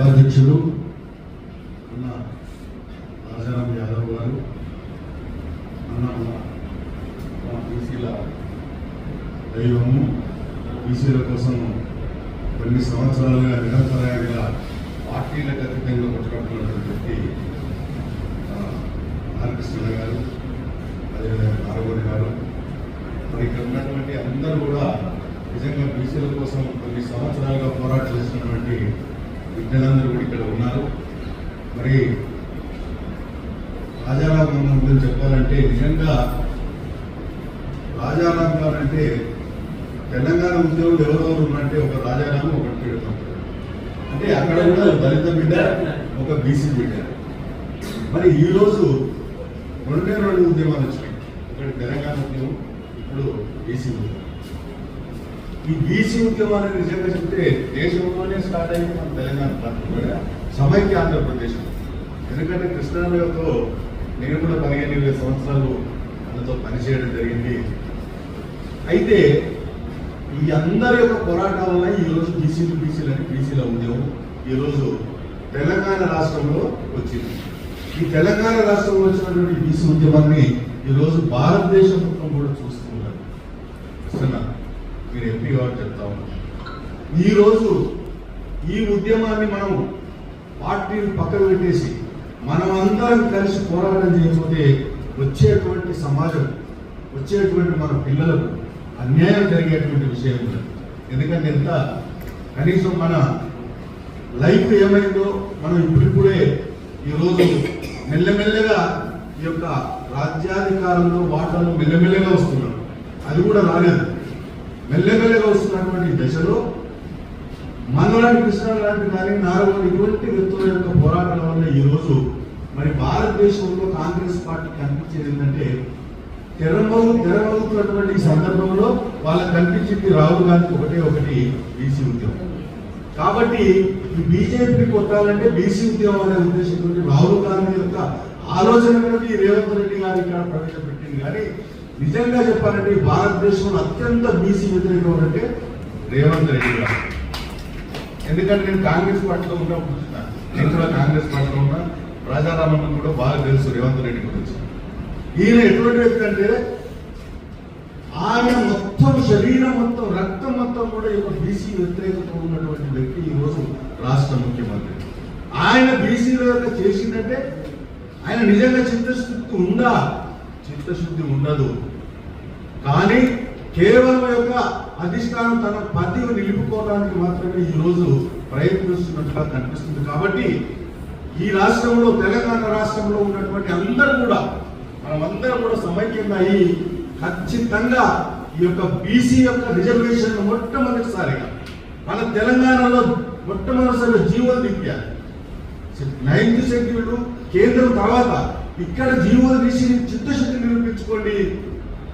ఉపాధ్యక్షులు అన్న రాజారాం యాదవ్ గారు అన్న మా బీసీల దైవము బీసీల కోసం కొన్ని సంవత్సరాలుగా నిరంతరాయంగా పార్టీలకు అతీతంగా కొట్టుకుంటున్నటువంటి వ్యక్తి ఆ, గారు అదేవిధంగా నారగోడి గారు. మరి ఇక్కడ ఉన్నటువంటి అందరూ కూడా నిజంగా బీసీల కోసం కొన్ని సంవత్సరాలుగా పోరాటం చేసినటువంటి బిడ్డలందరూ కూడా ఇక్కడ ఉన్నారు. మరి రాజారాం గారి గురించి చెప్పాలంటే నిజంగా రాజారాం గారు అంటే తెలంగాణ ఉద్యోగులు ఎవరెవరు ఉన్నారంటే ఒక రాజారాము ఒక అంటే అక్కడ కూడా దళిత బిడ్డ ఒక బీసీ బిడ్డ. మరి ఈ రోజు రెండే రెండు ఉద్యమాలు వచ్చినాయి. ఒకటి తెలంగాణ ఉద్యమం ఇప్పుడు బీసీ ఉద్యమం. ఈ బీసీ ఉద్యమాన్ని నిజంగా చెప్తే దేశంలోనే స్టార్ట్ అయింది మన తెలంగాణ ప్రాంతం కూడా. సమైక్య ఆంధ్రప్రదేశ్. ఎందుకంటే కృష్ణానగర్తో నేను కూడా పదిహేను ఇరవై సంవత్సరాలు వాళ్ళతో పనిచేయడం జరిగింది. అయితే ఈ అందరి యొక్క పోరాటాల వల్ల ఈరోజు బీసీలు బీసీలు అని బీసీల ఉద్యమం ఈరోజు తెలంగాణ రాష్ట్రంలో వచ్చింది. ఈ తెలంగాణ రాష్ట్రంలో వచ్చినటువంటి బీసీ ఉద్యమాన్ని ఈరోజు భారతదేశం మొత్తం కూడా చూస్తున్నారు చూస్తున్నారు మీరు ఎంపీ గారు చెప్తా ఉన్నారు ఈరోజు ఈ ఉద్యమాన్ని మనం పార్టీని పక్కన పెట్టేసి మనం అందరం కలిసి పోరాటం చేయకపోతే వచ్చేటువంటి సమాజం వచ్చేటువంటి మన పిల్లలకు అన్యాయం జరిగేటువంటి విషయం ఎందుకంటే ఎంత? కనీసం మన లైఫ్ ఏమైందో మనం ఇప్పుడిప్పుడే ఈరోజు మెల్లమెల్లగా ఈ యొక్క రాజ్యాధికారంలో వాటాలు మెల్లమెల్లగా వస్తున్నాం అది కూడా రాలేదు. మెల్లమెల్లగా వస్తున్నటువంటి దశలో మనలాంటి కృష్ణ లాంటి కానీ నాలుగు ఇటువంటి వ్యక్తుల యొక్క పోరాటాల వల్ల ఈరోజు మరి భారతదేశంలో కాంగ్రెస్ పార్టీ కనిపించేది ఏంటంటే తెరమగు తెరమగుతున్నటువంటి సందర్భంలో వాళ్ళకి కనిపించింది రాహుల్ గాంధీ ఒకటే ఒకటి బీసీ ఉద్యమం. కాబట్టి ఈ బీజేపీ కొట్టాలంటే బీసీ ఉద్యమం అనే ఉద్దేశంతో రాహుల్ గాంధీ యొక్క ఆలోచన కూడా ఈ రేవంత్ రెడ్డి గారు ఇక్కడ ప్రవేశపెట్టింది. కానీ నిజంగా చెప్పాలంటే ఈ భారతదేశంలో అత్యంత బీసీ వ్యతిరేకం అంటే రేవంత్ రెడ్డి గారు. ఎందుకంటే నేను కాంగ్రెస్ పార్టీలో ఉన్నప్పుడు చూసిన నేను కూడా కాంగ్రెస్ పార్టీలో ఉన్నా. రాజారామన్ కూడా బాగా తెలుసు రేవంత్ రెడ్డి గురించి. ఈయన ఎటువంటి వ్యక్తి అంటే ఆయన మొత్తం శరీరం మొత్తం రక్తం మొత్తం కూడా ఈ బీసీ వ్యతిరేకత ఉన్నటువంటి వ్యక్తి ఈరోజు రాష్ట్ర ముఖ్యమంత్రి. ఆయన బీసీ యొక్క చేసిందంటే ఆయన నిజంగా చిత్తశుద్ధి ఉందా? చిత్తశుద్ధి ఉండదు. కానీ కేవలం యొక్క అధిష్టానం తన పదవిని నిలుపుకోవడానికి మాత్రమే ఈ రోజు ప్రయత్నిస్తున్నట్టుగా కనిపిస్తుంది. కాబట్టి ఈ రాష్ట్రంలో తెలంగాణ రాష్ట్రంలో ఉన్నటువంటి అందరూ కూడా మనమందరం కూడా సమైక్యంగా అయ్యి ఖచ్చితంగా ఈ యొక్క బీసీ యొక్క రిజర్వేషన్ మొట్టమొదటిసారిగా మన తెలంగాణలో మొట్టమొదటిసారిగా జీవోలు దింపారు నైన్త్ షెడ్యూల్ కేంద్రం తర్వాత ఇక్కడ జీవోలు తీసి చిత్తశుద్ధి నిరూపించుకోండి.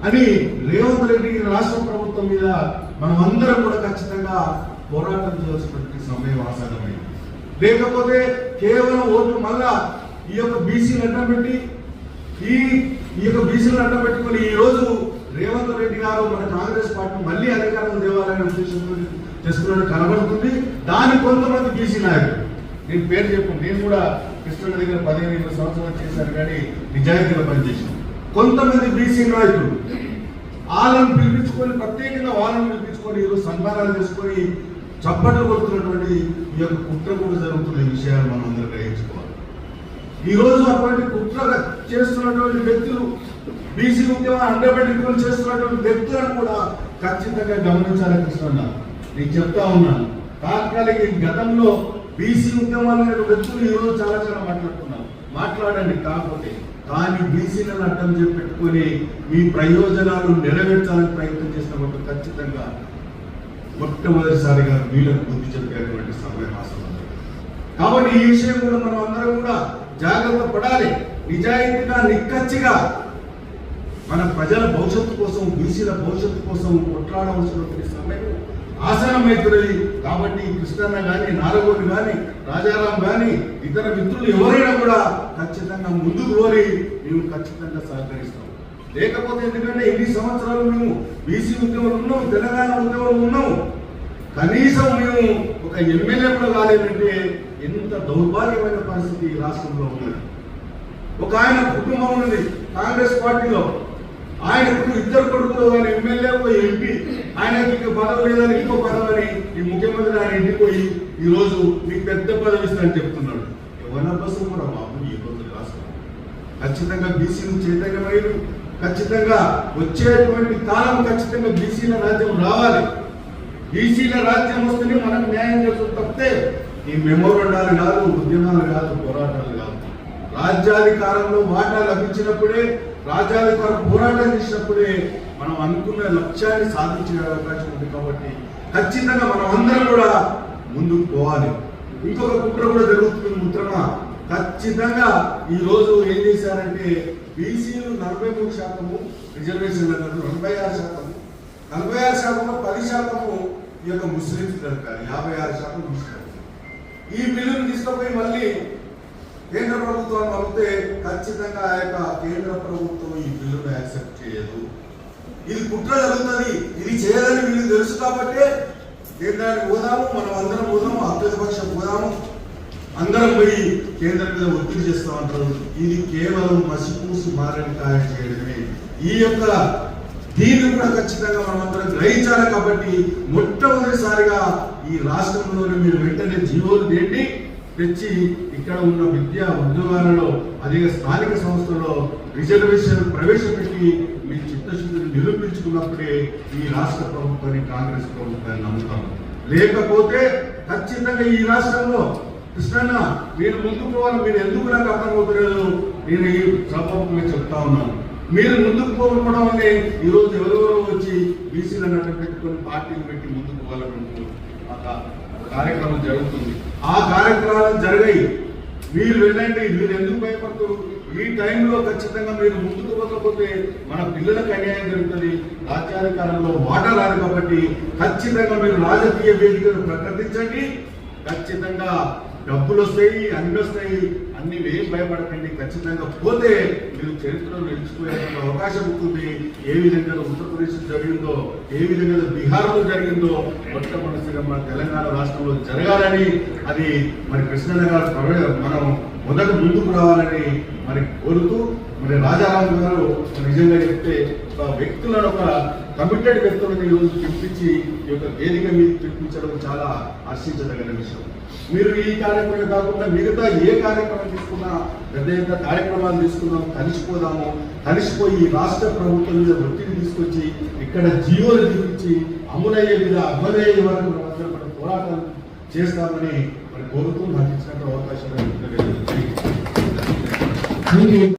అని రేవంత్ రెడ్డి రాష్ట్ర ప్రభుత్వం మీద మనం అందరం కూడా ఖచ్చితంగా పోరాటం చేయాల్సినటువంటి సమయం ఆసాదమైంది లేకపోతే కేవలం ఓట్లు మళ్ళా ఈ యొక్క బీసీలు అడ్డం పెట్టి ఈ ఈ యొక్క బీసీలను అడ్డం పెట్టుకుని ఈ రోజు రేవంత్ రెడ్డి గారు మన కాంగ్రెస్ పార్టీ మళ్ళీ అధికారం దేవాలనే ఉద్దేశంతో చేసుకున్నట్టు కనబడుతుంది. దాని కొంతమంది బీసీ నాయకులు. నేను పేరు చెప్పు నేను కూడా కృష్ణుడి దగ్గర పదిహేను ఇరవై సంవత్సరాలు చేశాను కానీ నిజాయితీగా పనిచేశాను. కొంతమంది బీసీ నాయకులు వాళ్ళని పిలిపించుకొని ప్రత్యేకంగా వాళ్ళని పిలిపించుకొని ఈరోజు సన్మానాలు చేసుకొని చప్పట్లు కొడుతున్నటువంటి ఈ యొక్క కుట్ర కూడా జరుగుతున్న విషయాలు మనం అందరూ గ్రహించుకోవాలి. ఈరోజు అటువంటి కుట్ర చేస్తున్నటువంటి వ్యక్తులు బీసీ ఉద్యమం అండబెట్టుకొని చేస్తున్నటువంటి వ్యక్తులను కూడా ఖచ్చితంగా గమనించాలి కృష్ణ నేను చెప్తా ఉన్నాను. తాత్కాలిక ఈ గతంలో బీసీ ఉద్యమాలు వ్యక్తులు ఈ రోజు చాలా చాలా మాట్లాడుతున్నారు. మాట్లాడండి కాకపోతే కానీ బీసీలను అడ్డం చెప్పి పెట్టుకొని మీ ప్రయోజనాలు నెరవేర్చాలని ప్రయత్నం చేసినప్పుడు ఖచ్చితంగా మొట్టమొదటిసారిగా వీళ్ళకు బుద్ధి చెప్పేటువంటి సమయం ఆసనం కాబట్టి ఈ విషయం కూడా మనం అందరం కూడా జాగ్రత్త పడాలి. నిజాయితీగా నిక్కచ్చిగా మన ప్రజల భవిష్యత్తు కోసం బీసీల భవిష్యత్తు కోసం కొట్లాడవలసినటువంటి సమయం ఆసనమైతున్నది కాబట్టి కృష్ణన్న కానీ నారగోడు కానీ రాజారాం కానీ ఇతర మిత్రులు ఎవరైనా కూడా ఖచ్చితంగా ముందుకు కోరి మేము ఖచ్చితంగా సహకరిస్తాం. లేకపోతే ఎందుకంటే ఎన్ని సంవత్సరాలు మేము బీసీ ఉద్యమంలో ఉన్నాం తెలంగాణ ఉద్యమంలో ఉన్నాం. కనీసం మేము ఒక ఎమ్మెల్యే కూడా కాలేదంటే ఎంత దౌర్భాగ్యమైన పరిస్థితి రాష్ట్రంలో ఉన్నది. ఒక ఆయన కుటుంబం ఉన్నది కాంగ్రెస్ పార్టీలో. ఆయన ఇప్పుడు ఇద్దరు కొడుకులు ఆయన ఎమ్మెల్యే ఒక ఎంపీ. ఆయనకి ఇంకో పదవి లేదని ఇంకో పదవి అని ఈ ముఖ్యమంత్రి ఆయన ఇంటికి పోయి ఈ రోజు మీకు పెద్ద పదవి ఇస్తానని చెప్తున్నాడు. ఎవరి కోసం కూడా బాబు ఈ రోజు రాష్ట్రం ఖచ్చితంగా బీసీలు చైతన్యమైన ఖచ్చితంగా వచ్చేటువంటి కాలం ఖచ్చితంగా బీసీల రాజ్యం రావాలి. బీసీల రాజ్యం వస్తేనే మనకు న్యాయం చేస్తుంది తప్పితే ఈ మెమోరండాలు కాదు ఉద్యమాలు కాదు పోరాటాలు కాదు. రాజ్యాధికారంలో వాటా లభించినప్పుడే రాజ్యాధికారం పోరాటం చేసినప్పుడే మనం అనుకున్న లక్ష్యాన్ని సాధించే అవకాశం ఉంది కాబట్టి ఖచ్చితంగా మనం అందరం కూడా ముందుకు పోవాలి. ఇంకొక కుట్ర కూడా జరుగుతుంది మిత్రమా ఖచ్చితంగా ఈ రోజు ఏం చేశారంటే బీసీలు నలభై మూడు శాతము రిజర్వేషన్ నలభై ఆరు శాతము. నలభై ఆరు శాతంలో పది శాతము ఈ యొక్క ముస్లింస్ దొరకాలి యాభై ఆరు శాతం ముస్లింస్ ఈ బిల్లును తీసుకుపోయి మళ్ళీ కేంద్ర ప్రభుత్వాన్ని పంపితే ఖచ్చితంగా ఆ యొక్క కేంద్ర ప్రభుత్వం ఈ బిల్లును యాక్సెప్ట్ చేయదు. ఇది కుట్ర జరుగుతుంది. ఇది చేయాలని వీళ్ళు తెలుసు కాబట్టి కేంద్రానికి పోదాము మనం అందరం పోదాము అప్రతిపక్షం పోదాము. అందరం పోయి కేంద్రం మీద ఒత్తిడి చేస్తా ఉంటారు. ఇది కేవలం మసిపూసి కార్యం చేయడమే. ఈ యొక్క దీన్ని కూడా ఖచ్చితంగా మనం అందరం గ్రహించాలి కాబట్టి మొట్టమొదటిసారిగా ఈ రాష్ట్రంలోనే మీరు వెంటనే జీవోలు తేండి తెచ్చి ఇక్కడ ఉన్న విద్యా ఉద్యోగాలలో అదే స్థానిక సంస్థలో రిజర్వేషన్ ప్రవేశపెట్టి మీ చిత్తశుద్ధిని నిరూపించుకున్నప్పుడే ఈ రాష్ట్ర ప్రభుత్వాన్ని కాంగ్రెస్ ప్రభుత్వాన్ని నమ్ముతాం. లేకపోతే ఖచ్చితంగా ఈ రాష్ట్రంలో కృష్ణన్న మీరు ముందుకు పోవాలి మీరు ఎందుకు నాకు అర్థమవుతలేదు? నేను ఈ సభాముఖంగా చెప్తా ఉన్నాను. మీరు ముందుకు పోకపోవడం వల్లే ఈ రోజు ఎవరెవరో వచ్చి బీసీలను అడ్డం పెట్టుకొని పార్టీలు పెట్టి ముందుకు పోవాలనుకుంటున్నారు కార్యక్రమం జరుగుతుంది. ఆ కార్యక్రమాలు జరిగాయి. మీరు వెళ్ళండి మీరు ఎందుకు భయపడుతున్నారు ఈ టైంలో ఖచ్చితంగా మీరు ముందుకు పోకపోతే మన పిల్లలకు అన్యాయం జరుగుతుంది. రాజ్యాధికారంలో మాట రాదు కాబట్టి ఖచ్చితంగా మీరు రాజకీయ వేదికను ప్రకటించండి. ఖచ్చితంగా డబ్బులు వస్తాయి అన్ని వస్తాయి అన్ని ఏం భయపడకండి ఖచ్చితంగా పోతే మీరు చరిత్రలో నిలిచిపోయే అవకాశం ఉంటుంది. ఏ విధంగా ఉత్తరప్రదేశ్ జరిగిందో ఏ విధంగా బీహార్లో జరిగిందో మొట్టమొదటిగా మన తెలంగాణ రాష్ట్రంలో జరగాలని అది మరి కృష్ణనగర్ మనం మొదట ముందుకు రావాలని మరి కోరుతూ మరి రాజారాం గారు నిజంగా చెప్తే ఒక వ్యక్తులను ఒక కమిటెడ్ వ్యక్తులను ఈరోజు రోజు పిలిపించి ఈ యొక్క వేదిక మీద పిలిపించడం చాలా హర్షించదగిన విషయం. మీరు ఈ కార్యక్రమం కాకుండా మిగతా ఏ కార్యక్రమం తీసుకున్నా పెద్ద పెద్ద కార్యక్రమాలు తీసుకున్నాం కలిసిపోదాము కలిసిపోయి రాష్ట్ర ప్రభుత్వం మీద ఒత్తిడి తీసుకొచ్చి ఇక్కడ జీవోలు చూపించి అమలయ్యే మీద అమలయ్యే వరకు పోరాటం చేస్తామని మరి కోరుతూ నాకు అవకాశం